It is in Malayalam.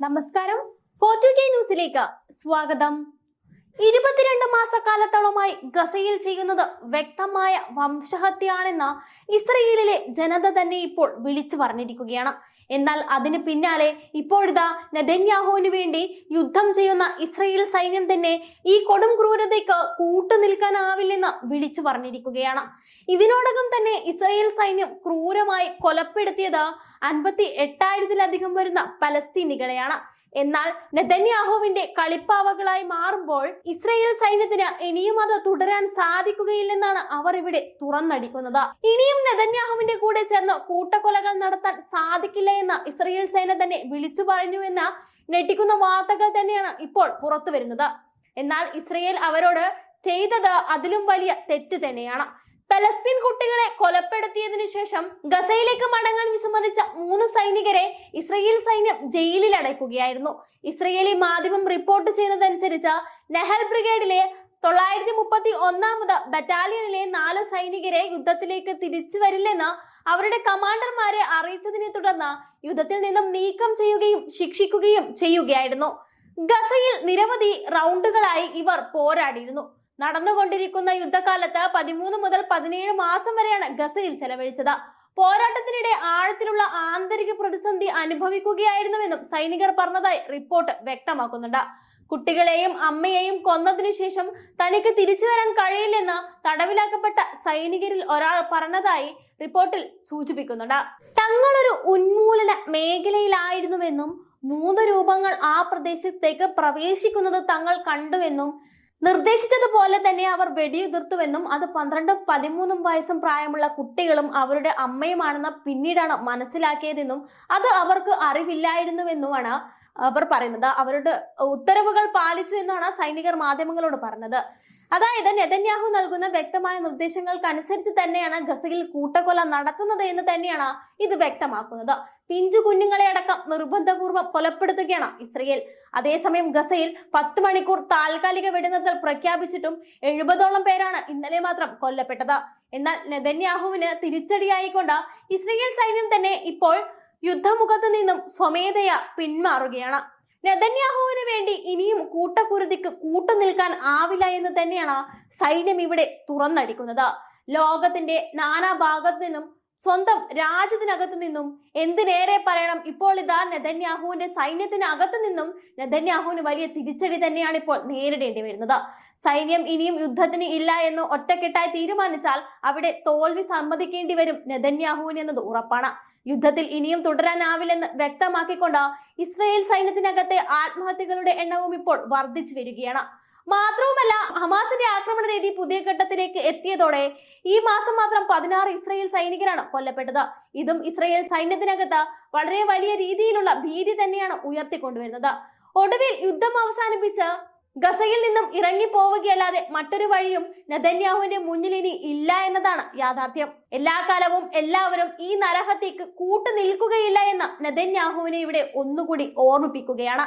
നമസ്കാരം. പോർട്ടുഗേ ന്യൂസിലേക്ക് സ്വാഗതം. ഇരുപത്തിരണ്ട് മാസക്കാലത്തോളമായി ഗസയിൽ ചെയ്യുന്നത് വ്യക്തമായ വംശഹത്യയാണെന്ന് ഇസ്രയേലിലെ ജനത തന്നെ ഇപ്പോൾ വിളിച്ചു പറഞ്ഞിരിക്കുകയാണ്. എന്നാൽ അതിന് പിന്നാലെ ഇപ്പോഴിതാ നെതന്യാഹുവിന് വേണ്ടി യുദ്ധം ചെയ്യുന്ന ഇസ്രയേൽ സൈന്യം തന്നെ ഈ കൊടും ക്രൂരതയ്ക്ക് കൂട്ടുനിൽക്കാനാവില്ലെന്ന് വിളിച്ചു പറഞ്ഞിരിക്കുകയാണ്. ഇതിനോടകം തന്നെ ഇസ്രയേൽ സൈന്യം ക്രൂരമായി കൊലപ്പെടുത്തിയത് അൻപത്തി എട്ടായിരത്തിലധികം വരുന്ന പലസ്തീനികളെയാണ്. എന്നാൽ നെതന്യാഹുവിന്റെ കളിപ്പാവകളായി മാറുമ്പോൾ ഇസ്രയേൽ സൈന്യത്തിന് ഇനിയും അത് തുടരാൻ സാധിക്കുകയില്ലെന്നാണ് അവർ ഇവിടെ തുറന്നടിക്കുന്നത്. ഇനിയും നെതന്യാഹുവിന്റെ കൂടെ ചേർന്ന് കൂട്ടക്കൊലകൾ നടത്താൻ സാധിക്കില്ല എന്ന് ഇസ്രയേൽ സേന തന്നെ വിളിച്ചു പറഞ്ഞു എന്ന ഞെട്ടിക്കുന്ന വാർത്തകൾ തന്നെയാണ് ഇപ്പോൾ പുറത്തു വരുന്നത് എന്നാൽ ഇസ്രയേൽ അവരോട് ചെയ്തത് അതിലും വലിയ തെറ്റ് തന്നെയാണ്. പലസ്തീൻ കുട്ടികളെ കൊലപ്പെടുത്തിയതിനു ശേഷം ഗസയിലേക്ക് മടങ്ങാൻ വിസമ്മതിച്ച മൂന്ന് സൈനികരെ ഇസ്രയേൽ സൈന്യം ജയിലിൽ അടയ്ക്കുകയായിരുന്നു. ഇസ്രയേലി മാധ്യമം റിപ്പോർട്ട് ചെയ്യുന്നതനുസരിച്ച് നെഹൽ ബ്രിഗേഡിലെ തൊള്ളായിരത്തി മുപ്പത്തി ഒന്നാമത് ബറ്റാലിയനിലെ നാല് സൈനികരെ യുദ്ധത്തിലേക്ക് തിരിച്ചു വരില്ലെന്ന് അവരുടെ കമാൻഡർമാരെ അറിയിച്ചതിനെ തുടർന്ന് യുദ്ധത്തിൽ നിന്നും നീക്കം ചെയ്യുകയും ശിക്ഷിക്കുകയും ചെയ്യുകയായിരുന്നു. ഗസയിൽ നിരവധി റൗണ്ടുകളായി ഇവർ പോരാടിയിരുന്നു. നടന്നുകൊണ്ടിരിക്കുന്ന യുദ്ധകാലത്ത് പതിമൂന്ന് മുതൽ പതിനേഴ് മാസം വരെയാണ് ഗസയിൽ ചെലവഴിച്ചത്. പോരാട്ടത്തിനിടെ ആഴത്തിലുള്ള ആന്തരിക പ്രതിസന്ധി അനുഭവിക്കുകയായിരുന്നുവെന്നും സൈനികർ പറഞ്ഞതായി റിപ്പോർട്ട് വ്യക്തമാക്കുന്നുണ്ട്. കുട്ടികളെയും അമ്മയെയും കൊന്നതിനു ശേഷം തനിക്ക് തിരിച്ചു വരാൻ കഴിയില്ലെന്ന് തടവിലാക്കപ്പെട്ട സൈനികരിൽ ഒരാൾ പറഞ്ഞതായി റിപ്പോർട്ടിൽ സൂചിപ്പിക്കുന്നുണ്ട്. തങ്ങളൊരു ഉന്മൂലന മേഖലയിലായിരുന്നുവെന്നും മൂന്ന് രൂപങ്ങൾ ആ പ്രദേശത്തേക്ക് പ്രവേശിക്കുന്നത് തങ്ങൾ കണ്ടുവെന്നും നിർദ്ദേശിച്ചതുപോലെ തന്നെ അവർ വെടിയുതിർത്തുവെന്നും അത് പന്ത്രണ്ടും പതിമൂന്നും വയസ്സും പ്രായമുള്ള കുട്ടികളും അവരുടെ അമ്മയുമാണെന്ന് പിന്നീടാണ് മനസ്സിലാക്കിയതെന്നും അത് അവർക്ക് അറിവില്ലായിരുന്നുവെന്നുമാണ് അവർ പറയുന്നത്. അവരുടെ ഉത്തരവുകൾ പാലിച്ചു എന്നാണ് സൈനികർ മാധ്യമങ്ങളോട് പറഞ്ഞത്. അതായത് നെതന്യാഹു നൽകുന്ന വ്യക്തമായ നിർദ്ദേശങ്ങൾക്കനുസരിച്ച് തന്നെയാണ് ഗസയിൽ കൂട്ടക്കൊല നടത്തുന്നത് എന്ന് തന്നെയാണ് ഇത് വ്യക്തമാക്കുന്നത്. പിഞ്ചു കുഞ്ഞുങ്ങളെ അടക്കം നിർബന്ധപൂർവം കൊലപ്പെടുത്തുകയാണ് ഇസ്രയേൽ. അതേസമയം ഗസയിൽ പത്ത് മണിക്കൂർ താൽക്കാലിക വെടിനിർത്തൽ പ്രഖ്യാപിച്ചിട്ടും എഴുപതോളം പേരാണ് ഇന്നലെ മാത്രം കൊല്ലപ്പെട്ടത്. എന്നാൽ നെതന്യാഹുവിന് തിരിച്ചടിയായിക്കൊണ്ട് ഇസ്രയേൽ സൈന്യം തന്നെ ഇപ്പോൾ യുദ്ധമുഖത്ത് നിന്നും സ്വമേധയ പിന്മാറുകയാണ്. നെതന്യാഹുവിന് വേണ്ടി ഇനിയും കൂട്ടക്കുരുതിക്ക് കൂട്ടു നിൽക്കാൻ ആവില്ല എന്ന് തന്നെയാണ് സൈന്യം ഇവിടെ തുറന്നടിക്കുന്നത്. ലോകത്തിന്റെ നാനാ ഭാഗത്തു നിന്നും സ്വന്തം രാജ്യത്തിനകത്ത് നിന്നും എന്തിനേറെ പറയണം? ഇപ്പോൾ ഇതാ നെതന്യാഹുവിന്റെ സൈന്യത്തിനകത്ത് നിന്നും നെതന്യാഹുവിന് വലിയ തിരിച്ചടി തന്നെയാണ് ഇപ്പോൾ നേരിടേണ്ടി വരുന്നത്. സൈന്യം ഇനിയും യുദ്ധത്തിന് ഇല്ല എന്ന് ഒറ്റക്കെട്ടായി തീരുമാനിച്ചാൽ അവിടെ തോൽവി സമ്മതിക്കേണ്ടി വരും നെതന്യാഹുവിന് എന്നത് ഉറപ്പാണ്. യുദ്ധത്തിൽ ഇനിയും തുടരാനാവില്ലെന്ന് വ്യക്തമാക്കിക്കൊണ്ട് ഇസ്രയേൽ സൈന്യത്തിനകത്തെ ആത്മഹത്യകളുടെ എണ്ണവും ഇപ്പോൾ വർദ്ധിച്ചു വരികയാണ്. മാത്രവുമല്ല ഹമാസിന്റെ ആക്രമണ രീതി പുതിയ ഘട്ടത്തിലേക്ക് എത്തിയതോടെ ഈ മാസം മാത്രം പതിനാറ് ഇസ്രയേൽ സൈനികരാണ് കൊല്ലപ്പെട്ടത്. ഇതും ഇസ്രയേൽ സൈന്യത്തിനകത്ത് വളരെ വലിയ രീതിയിലുള്ള ഭീതി തന്നെയാണ് ഉയർത്തിക്കൊണ്ടുവരുന്നത്. ഒടുവിൽ യുദ്ധം അവസാനിപ്പിച്ച് ഗസയിൽ നിന്നും ഇറങ്ങി പോവുകയല്ലാതെ മറ്റൊരു വഴിയും നദന്യാഹുവിന്റെ മുന്നിൽ ഇനി ഇല്ല എന്നതാണ് യാഥാർത്ഥ്യം. എല്ലാ കാലവും എല്ലാവരും ഈ നരഹത്യക്ക് കൂട്ടു നിൽക്കുകയില്ല എന്ന് നദന്യാഹുവിനെ ഇവിടെ ഒന്നുകൂടി ഓർമ്മിപ്പിക്കുകയാണ്.